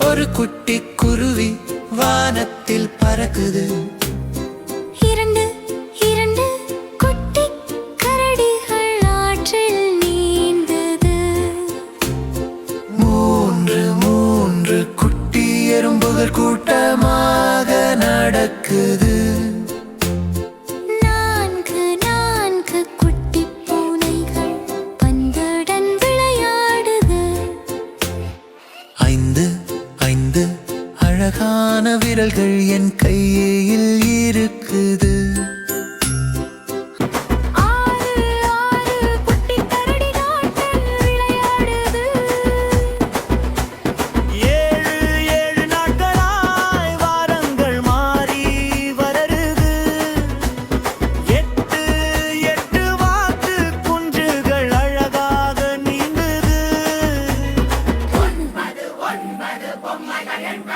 ஒரு குட்டி குருவி வானத்தில் பறக்குது. எறும்புகள் கூட்டமாக நடக்குது. நான்கு நான்கு குட்டி பூனைகள் பந்துடன் விளையாடுது. ஐந்து ஐந்து அழகான விரல்கள் என் கையில் இருக்குது.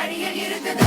அடியில் இருக்குது.